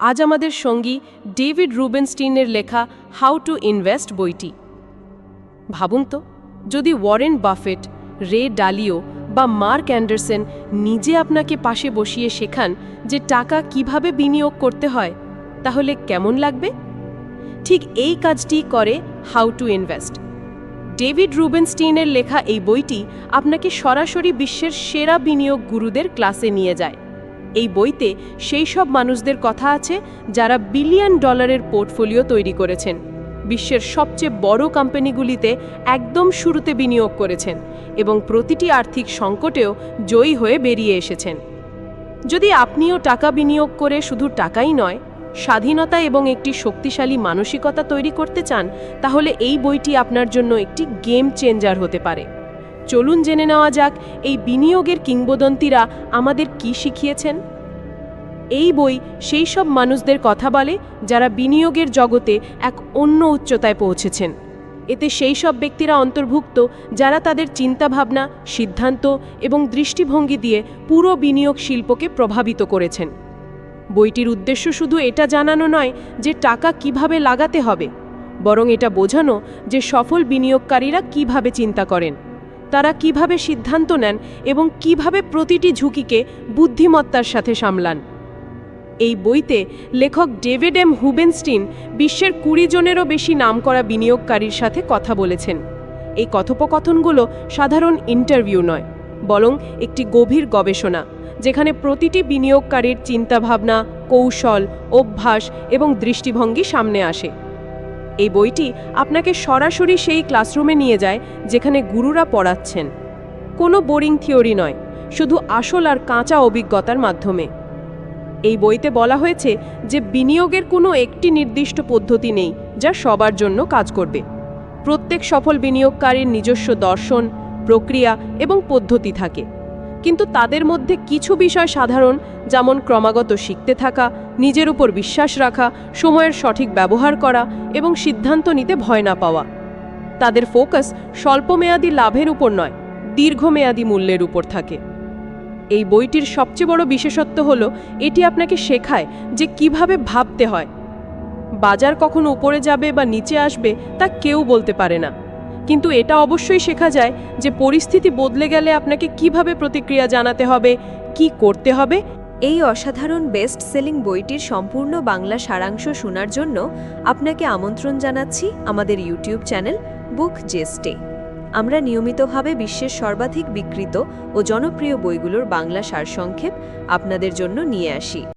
আজ আমাদের সঙ্গী ডেভিড রুবেনস্টিনের লেখা হাউ টু ইনভেস্ট বইটি। ভাবুন তো, যদি ওয়ারেন বাফেট, রে ডালিও বা মার্ক অ্যান্ডারসন নিজে আপনাকে পাশে বসিয়ে শেখান যে টাকা কীভাবে বিনিয়োগ করতে হয়, তাহলে কেমন লাগবে? ঠিক এই কাজটি করে হাউ টু ইনভেস্ট। ডেভিড রুবেনস্টিনের লেখা এই বইটি আপনাকে সরাসরি বিশ্বের সেরা বিনিয়োগ গুরুদের ক্লাসে নিয়ে যায়। এই বইতে সেই সব মানুষদের কথা আছে যারা বিলিয়ন ডলারের পোর্টফোলিও তৈরি করেছেন। বিশ্বের সবচেয়ে বড় কোম্পানিগুলিতে একদম শুরুতে বিনিয়োগ করেছেন এবং প্রতিটি আর্থিক সংকটেও জয়ী হয়ে বেরিয়ে এসেছেন। যদি আপনিও টাকা বিনিয়োগ করে শুধু টাকাই নয়, স্বাধীনতা এবং একটি শক্তিশালী মানসিকতা তৈরি করতে চান, তাহলে এই বইটি আপনার জন্য একটি গেম চেঞ্জার হতে পারে। চলুন জেনে নেওয়া যাক এই বিনিয়োগের কিংবদন্তিরা আমাদের কি শিখিয়েছেন? এই বই সেই সব মানুষদের কথা বলে যারা বিনিয়োগের জগতে এক অন্য উচ্চতায় পৌঁছেছেন। এতে সেই সব ব্যক্তিরা অন্তর্ভুক্ত যারা তাদের চিন্তাভাবনা, সিদ্ধান্ত এবং দৃষ্টিভঙ্গি দিয়ে পুরো বিনিয়োগ শিল্পকে প্রভাবিত করেছেন। বইটির উদ্দেশ্য শুধু এটা জানানো নয় যে টাকা কীভাবে লাগাতে হবে, বরং এটা বোঝানো যে সফল বিনিয়োগকারীরা কীভাবে চিন্তা করেন। তারা কীভাবে সিদ্ধান্ত নেন এবং কীভাবে প্রতিটি ঝুঁকিকে বুদ্ধিমত্তার সাথে সামলান। এই বইতে লেখক ডেভিড এম হুবেনস্টিন বিশ্বের কুড়ি জনেরও বেশি নামকরা বিনিয়োগকারীর সাথে কথা বলেছেন। এই কথোপকথনগুলো সাধারণ ইন্টারভিউ নয়, বরং একটি গভীর গবেষণা, যেখানে প্রতিটি বিনিয়োগকারীর চিন্তাভাবনা, কৌশল, অভ্যাস এবং দৃষ্টিভঙ্গি সামনে আসে। এই বইটি আপনাকে সরাসরি সেই ক্লাসরুমে নিয়ে যায় যেখানে গুরুরা পড়াচ্ছেন। কোনো বোরিং থিওরি নয়, শুধু আসল আর কাঁচা অভিজ্ঞতার মাধ্যমে। এই বইতে বলা হয়েছে যে বিনিয়োগের কোনো একটি নির্দিষ্ট পদ্ধতি নেই যা সবার জন্য কাজ করবে। প্রত্যেক সফল বিনিয়োগকারীর নিজস্ব দর্শন, প্রক্রিয়া এবং পদ্ধতি থাকে। কিন্তু তাদের মধ্যে কিছু বিষয় সাধারণ, যেমন ক্রমাগত শিখতে থাকা, নিজের উপর বিশ্বাস রাখা, সময়ের সঠিক ব্যবহার করা এবং সিদ্ধান্ত নিতে ভয় না পাওয়া। তাদের ফোকাস স্বল্পমেয়াদী লাভের উপর নয়, দীর্ঘমেয়াদী মূল্যের উপর থাকে। এই বইটির সবচেয়ে বড় বিশেষত্ব হলো, এটি আপনাকে শেখায় যে কীভাবে ভাবতে হয়। বাজার কখন উপরে যাবে বা নিচে আসবে তা কেউ বলতে পারে না। কিন্তু এটা অবশ্যই শেখা যায় যে পরিস্থিতি বদলে গেলে আপনাকে কীভাবে প্রতিক্রিয়া জানাতে হবে, কি করতে হবে। এই অসাধারণ বেস্ট সেলিং বইটির সম্পূর্ণ বাংলা সারাংশ শোনার জন্য আপনাকে আমন্ত্রণ জানাচ্ছি আমাদের ইউটিউব চ্যানেল বুক জেস্টে আমরা নিয়মিতভাবে বিশ্বের সর্বাধিক বিকৃত ও জনপ্রিয় বইগুলোর বাংলা সারসংক্ষেপ আপনাদের জন্য নিয়ে আসি।